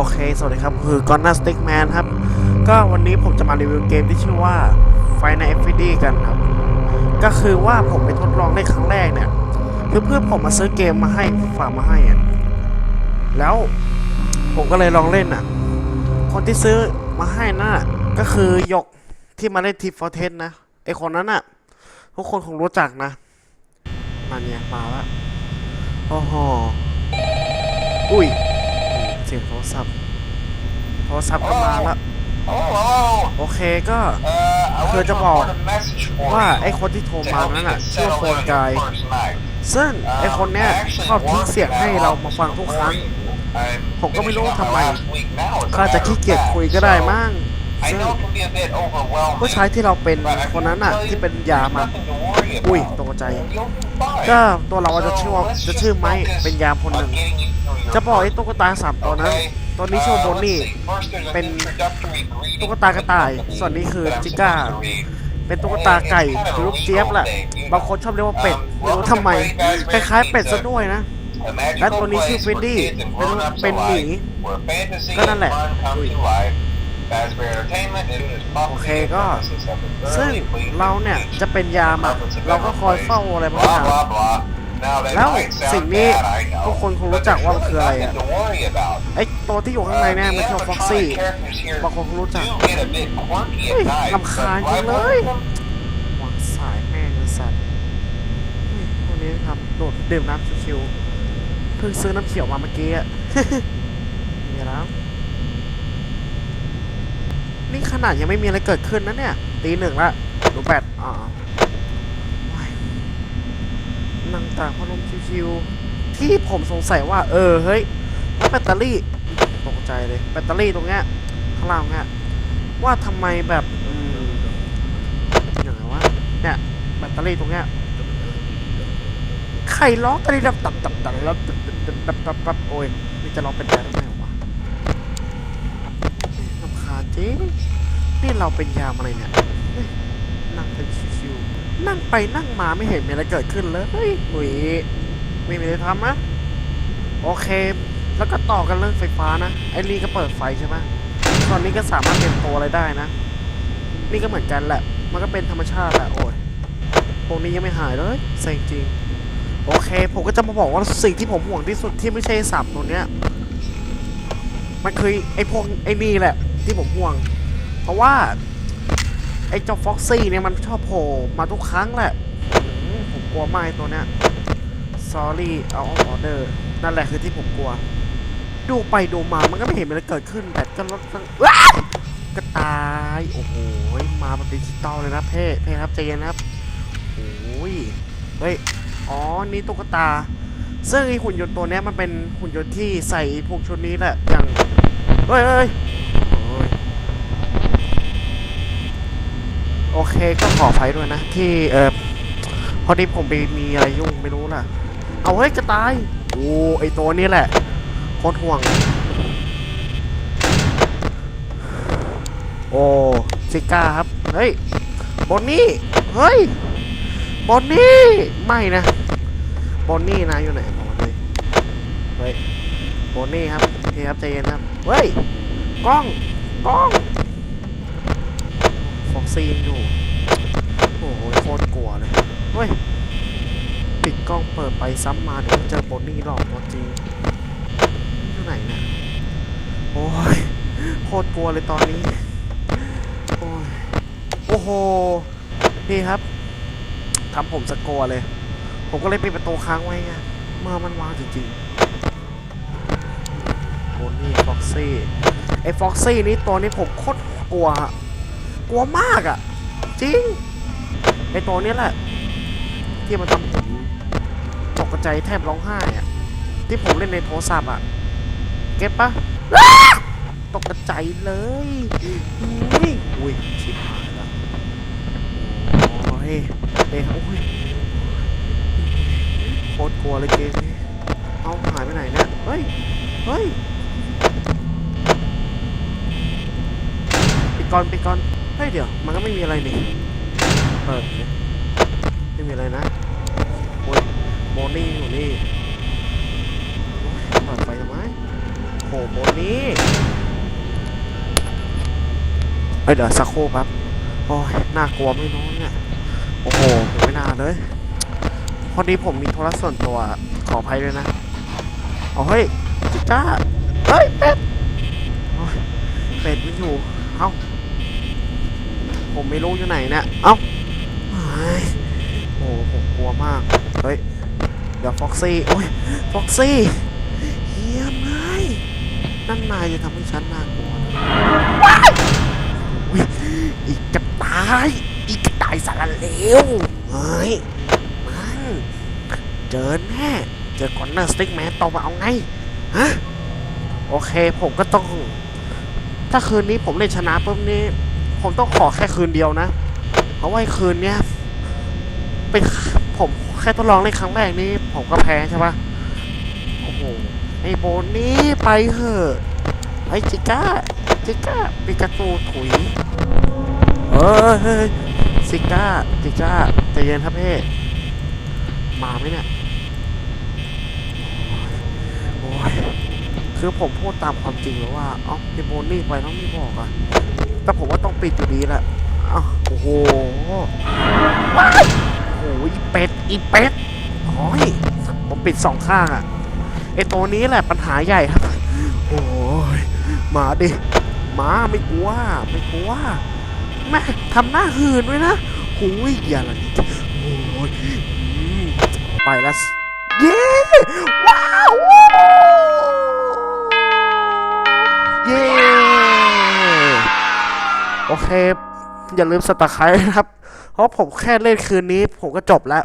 โอเค สวัสดีครับ คือกอนนาสติกแมนครับ ก็วันนี้ผมจะมารีวิวเกมที่ชื่อว่า f i n a l FD กันครับ ก็คือว่าผมไปทดลองได้ครั้งแรกเนี่ย คือเพื่อนผมมาซื้อเกมมาให้ฝากมาให้อะแล้วผมก็เลยลองเล่นอะ คนที่ซื้อมาให้นั่นน่ะก็คือหยกที่มาเล่นทีฟอร์เทนนะ ไอคนนั้นอะ ทุกคนคงรู้จักนะนั่นเนี่ยมาละโอ้โหอุ้ย เสียงโทรศัพท์ โทรศัพท์ก็มาละโอเคก็คือจะบอกว่าไอ้คนที่โทรมานั้นอะชื่อโฟนกายซึ่งไอ้คนเนี้ยชอบทิ้งเสียงให้เรามาฟังทุกครั้ง ผมก็ไม่รู้ว่าทำไมก็ก็อาจจะขี้เกียจคุยก็ได้ได้มั้มั้งซึ่งผู้ชายที่เราเป็นคนนั้นนนอะที่เป็นยายาอุ้ยตกใจก็ก็ตัวเราจะชื่อว่าจะชื่อไม้เป็นยามคนหนึ่ง จะจะบบออกกไอ้ไอ้ตุ๊ตุ๊กกตาตาสามตัตัววนั้นั้นนตัวนี้นี้ชื่ชื่ออโบโบนนนี่นี่ เป็เป็นนตุ๊ตุ๊กกตาตากกระระต่าต่ายยส่ส่ววนนนี้นี้คืคืออจิจิก้าก้า เป็นตุ๊ตุ๊กกตาตาไก่ไก่หหรืรืออลูลูกกเจี๊เจี๊ยยบบแหแหละละบาบางงคคนนชชออบบเรีเรียยกกว่าว่าเป็เป็ดดไม่ไม่รู้รู้ทำทำไมไมคคล้าล้ายยๆๆเป็เป็ดดซะซะด้ด้ววยยนะนะและและตัตัววนี้นี้ชื่ชื่ออฟิฟินนดี้ดี้ก็ก็นั่นั่นนแหแหละละอุ้ยซึ่งซึ่เรางเนี่ยจะเป็นยามอะ เราเราก็ก็คคออยยเฝ้าเฝ้าอะอะไรไรบาบางงออย่าย่างง แล้แล้ววสิ่สิ่งงนี้นี้ทุทุกกคคนนคคงงรู้รู้จัจักกว่าว่ามันมันคืคือออะอะไรไรอะอะไอ้ตัวที่อยู่ข้างในเนี่ยมันชื่อฟ็อกซี่บางคนคงรู้จักเฮ้ยลำคาญจังเลยวางสายแม่งเลยสัตว์เฮ้ยวันนี้ครับโดดดื่มน้ำชิวๆเพิ่งซื้อน้ำเขียวมาเมื่อกี้อะมีแล้วนี่ขนาดยังไม่มีอะไรเกิดขึ้นนะเนี่ยตีหนึ่งละดูแบตอ่าโอ้ย นั่งตากพัดลมชิวๆที่ผมสงสัยว่า เออเฮ้ยแบตเตอรี่ตกใจเลยแบตเตอรี่ตรงเนี้ยข้างล่างเนี้ยว่าทำไมแบบอืมอย่างไรวะเนี่ยแบตเตอรี่ตรงเนี้ยใครร้องตะลีดับตับตับตับแล้วตับตับตับตับตับโอ้ยนี่จะร้องเป็นแดนได้ไมวะลำคาจริงนี่เราเป็นยามอะไรเนี่ยนั่งเป็นชิ นั่งไปนั่งมาไม่เห็นมีอะไรเกิดขึ้นเลยเฮ้ยหนุ่ยไม่มีอะไรทำนะโอเค แล้วก็ต่อกันเรื่องไฟฟ้านะ ไอ้นี่ก็เปิดไฟใช่ไหมตอนนี้ก็สามารถเปลี่ยนตัวอะไรได้นะ นี่ก็เหมือนกันแหละ มันก็เป็นธรรมชาติแหละโอ้ยพวกนี้ยังไม่หายเลยเซ็งจริง โอเค ผมก็จะมาบอกว่าสิ่งที่ผมห่วงที่สุดที่ไม่ใช่สับตัวเนี้ย มันคือไอ้พวกไอ้นี่แหละ ที่ผมห่วง เพราะว่า ไอ้เจ้าฟ็อกซี่เนี่ยมันชอบโผล่มาทุกครั้งแหละผมกลัวมากไอ้ตัวเนี้ย sorry out of order นั่นแหละคือที่ผมกลัว ดูไปดูมามันก็ไม่เห็นมีอะไรเกิดขึ้น แต่ก็ลดทั้งว้ายก็ตาย โอ้โห มาแบบดิจิตอลเลยนะเพ่เพ่ครับใจเย็นครับโอ้ยเฮ้ย อ๋อ นี่ตุ๊กตา ซึ่งไอหุ่นยนต์ตัวนี้มันเป็นหุ่นยนต์ที่ใส่พวกชุดนี้แหละ อย่าง เฮ้ยเฮ้ยโอ้ย โอเคก็ขออภัยด้วยนะ ที่เออพอดีผมไปมีอะไรยุ่งไม่รู้ล่ะเอาเฮ้ยกระตายโอ้ไอตัวนี้แหละโคตรห่วง โอ้ซิก้าครับ เฮ้ยบอนนี่ เฮ้ยบอนนี่ ไม่นะบอนนี่นะอยู่ไหนบอกเลยเฮ้ยบอนนี่ครับโอเคครับใจเย็นครับ เฮ้ย กล้อง กล้อง ซี่ยังอยู่ โอ้โหโคตรกลัวเลยเฮ้ย ปิดกล้องเปิดไปซ้ำมาเดี๋ยวเจอบนนี่หลอกตัวจริงอยู่ไหนเนี่ย โอ้ยโคตรกลัวเลยตอนนี้ โอ้ยโอ้โหพี่ครับทำผมสกกลัวเลย ผมก็เลยปิดประตูค้างไว้ไง เมื่อมันวางจริงๆโอ้นี่ฟ็อกซี่ไอ้ฟ็อกซี่นี่ตัวนี้ผมโคตรกลัวอะ กลัวมากอะ่ะ จริงไอ้ตัวนี้แหละ ที่มันทำผมตกใจแทบร้องไห้อะที่ผมเล่นในโทรศัพท์อะ เก็บปะอ้าตกใจเลยอุ้ยอุ้ยชิบหายแล้วโอ้ยเอ้ยโอ้ยโคตรกลัวเลยเกมนี้เอาหายไปไหนเนี่ย เฮ้ย เฮ้ย ปิดก่อนปิดก่อน เฮ้ยเดี๋ยวมันก็ไม่มีอะไรนี่เปิดไม่มีอะไรนะโอ้ยโมนี่อยู่นี่เปิดไฟทำไมโหโบนี้เอ้ยเดี๋ยวสักครู่แป๊บโอ้ยน่ากลัวไม่น้อยเนี่ยโอ้โหไม่น่าเลยพอดีผมมีโทรศัพท์ส่วนตัวขออภัยด้วยนะอ๋อเฮ้ยจ้าเฮ้ยเป็ดเป็ดไมันอยู่เอ้า ผมไม่รู้อยู่ไหนเนี่ยเอ้าเฮ้ยโอ้โหผมกลัวมาก เฮ้ย เดี๋ยวฟ็อกซี่โอ้ยฟ็อกซี่เฮียนายนั่นนายจะทำให้ฉันน่ากลัวอีกกระตาย อีกกระตายสารเลวเฮ้ยมันเจอแน่เจอคอนเนอร์สติ๊กแมนต่อมาเอาไง ฮะ โอเคผมก็ต้อง ถ้าคืนนี้ผมเล่นชนะปุ๊บนี้ ผมต้องขอแค่คืนเดียวนะ เพราะว่าคืนเนี้ยเป็นผมแค่ทดลองเล่นครั้งแรกนี้ ผมก็แพ้ใช่ปะโอ้โหไอโบนี่ไปเถอะไอจิก้าจิก้าปิกาจูถุยเฮ้ยซิก้าจิก้าใจเย็นครับเพ่มาไหมเนี่ยโอ้ยคือผมพูดตามความจริงแล้วว่าอ้าไอโบนี่ไปแล้วไม่บอกอะ แต่ผมว่าต้องปิดอยู่ดีแหละอ้าโอ้โหว้ายโอ้โหอีเป็ด อีเป็ดโอ้ยผมปิดสองข้างอะไอตัวนี้แหละปัญหาใหญ่ครับ โอ้ยมาดิมาไม่กลัวไม่กลัวแม่ทำหน้าหืนไว้นะหูยอย่าละนี่โอ้ยอืมไปแล้วเย้ เค อย่าลืมสตาร์ไครนะครับ เพราะผมแค่เล่นคืนนี้ ผมก็จบแล้ว